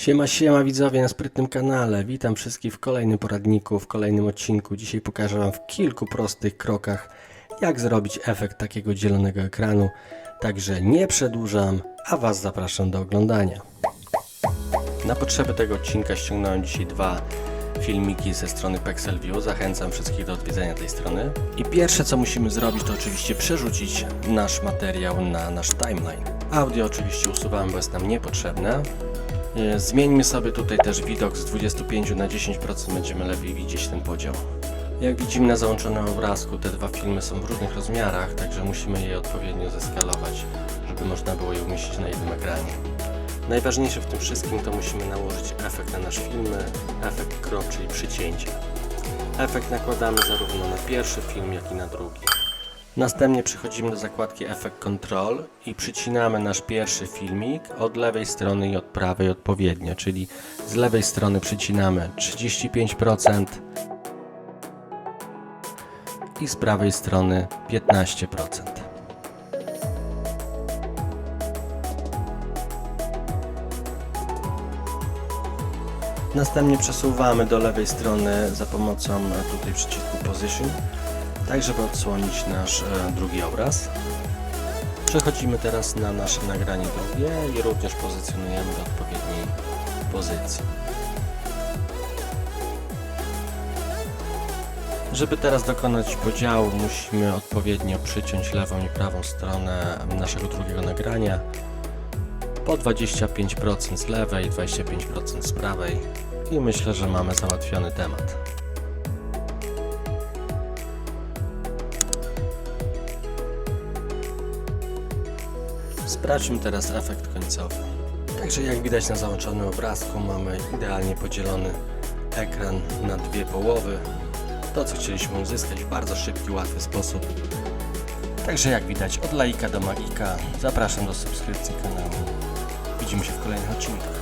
Siema, siema widzowie na sprytnym kanale. Witam wszystkich w kolejnym poradniku, w kolejnym odcinku. Dzisiaj pokażę Wam w kilku prostych krokach, jak zrobić efekt takiego dzielonego ekranu. Także nie przedłużam, a Was zapraszam do oglądania. Na potrzeby tego odcinka ściągnąłem dzisiaj dwa filmiki ze strony Pexelview. Zachęcam wszystkich do odwiedzenia tej strony. I pierwsze co musimy zrobić to oczywiście przerzucić nasz materiał na nasz timeline. Audio oczywiście usuwamy, bo jest nam niepotrzebne. E, Zmieńmy sobie tutaj też widok z 25 na 10%, będziemy lepiej widzieć ten podział. Jak widzimy na załączonym obrazku, te dwa filmy są w różnych rozmiarach, także musimy je odpowiednio zeskalować, żeby można było je umieścić na jednym ekranie. Najważniejsze w tym wszystkim to musimy nałożyć efekt na nasz film, efekt crop, czyli przycięcie. Efekt nakładamy zarówno na pierwszy film, jak i na drugi. Następnie przechodzimy do zakładki Effect Control i przycinamy nasz pierwszy filmik od lewej strony i od prawej odpowiednio, czyli z lewej strony przycinamy 35% i z prawej strony 15%. Następnie przesuwamy do lewej strony za pomocą e, tutaj przycisku Position, tak żeby odsłonić nasz e, drugi obraz. Przechodzimy teraz na nasze nagranie drugie i również pozycjonujemy do odpowiedniej pozycji. Żeby teraz dokonać podziału, musimy odpowiednio przyciąć lewą i prawą stronę naszego drugiego nagrania. Po 25% z lewej, 25% z prawej i myślę, że mamy załatwiony temat. Sprawdźmy teraz efekt końcowy. Także jak widać na załączonym obrazku mamy idealnie podzielony ekran na dwie połowy. To co chcieliśmy uzyskać w bardzo szybki, łatwy sposób. Także jak widać od laika do magika zapraszam do subskrypcji kanału. Widzimy się w kolejnych odcinkach.